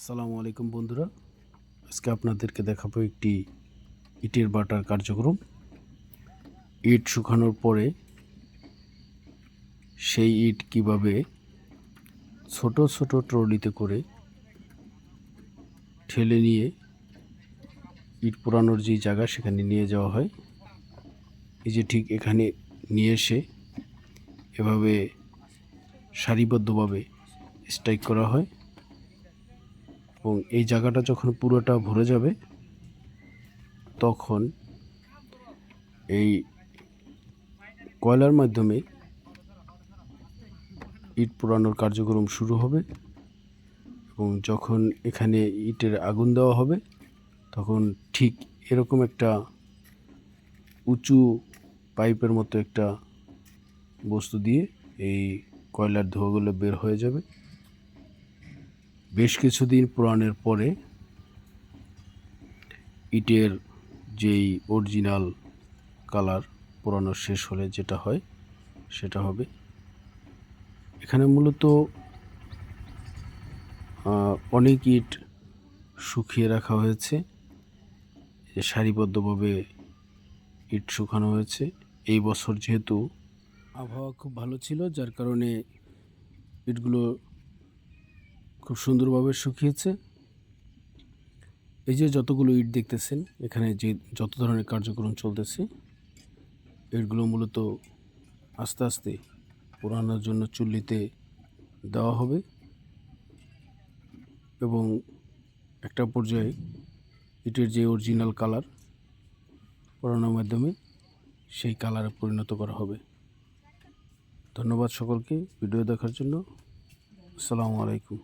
আসসালামু আলাইকুম বন্ধুরা। আজকে আপনাদেরকে দেখাবো একটি ইটের বাটার কার্যক্রম। ইট শুকানোর পরে সেই ইট কীভাবে ছোট ছোট ট্রলিতে করে ঠেলে নিয়ে ইট পোড়ানোর যে জায়গা সেখানে নিয়ে যাওয়া হয়, এই যে ঠিক এখানে নিয়ে এসে এভাবে সারিবদ্ধভাবে স্ট্রাইক করা হয়। এবং এই জায়গাটা যখন পুরোটা ভরে যাবে, তখন এই কয়লার মাধ্যমে ইট পোড়ানোর কার্যক্রম শুরু হবে এবং যখন এখানে ইটের আগুন দেওয়া হবে, তখন ঠিক এরকম একটা উঁচু পাইপের মতো একটা বস্তু দিয়ে এই কয়লার ধোঁয়াগুলো বের হয়ে যাবে। বেশ কিছুদিন পুরাণের পরে ইটের যেই অরিজিনাল কালার পুরানো শেষ হলে যেটা হয়, সেটা হবে। এখানে মূলত অনেক ইট শুকিয়ে রাখা হয়েছে। সারিবদ্ধভাবে ইট শুকানো হয়েছে। এই বছর যেহেতু আবহাওয়া খুব ভালো ছিল, যার কারণে ইটগুলো খুব সুন্দরভাবে শুকিয়েছে। এই যে যতগুলো ইট দেখতেছেন, এখানে যে যত ধরনের কার্যক্রম চলতেছে ইটগুলো মূলত আস্তে আস্তে পোড়ানোর জন্য চুল্লিতে দেওয়া হবে এবং একটা পর্যায়ে ইটের যে অরিজিনাল কালার পোড়ানোর মাধ্যমে সেই কালারে পরিণত করা হবে। ধন্যবাদ সকলকে ভিডিও দেখার জন্য। আসসালামু আলাইকুম।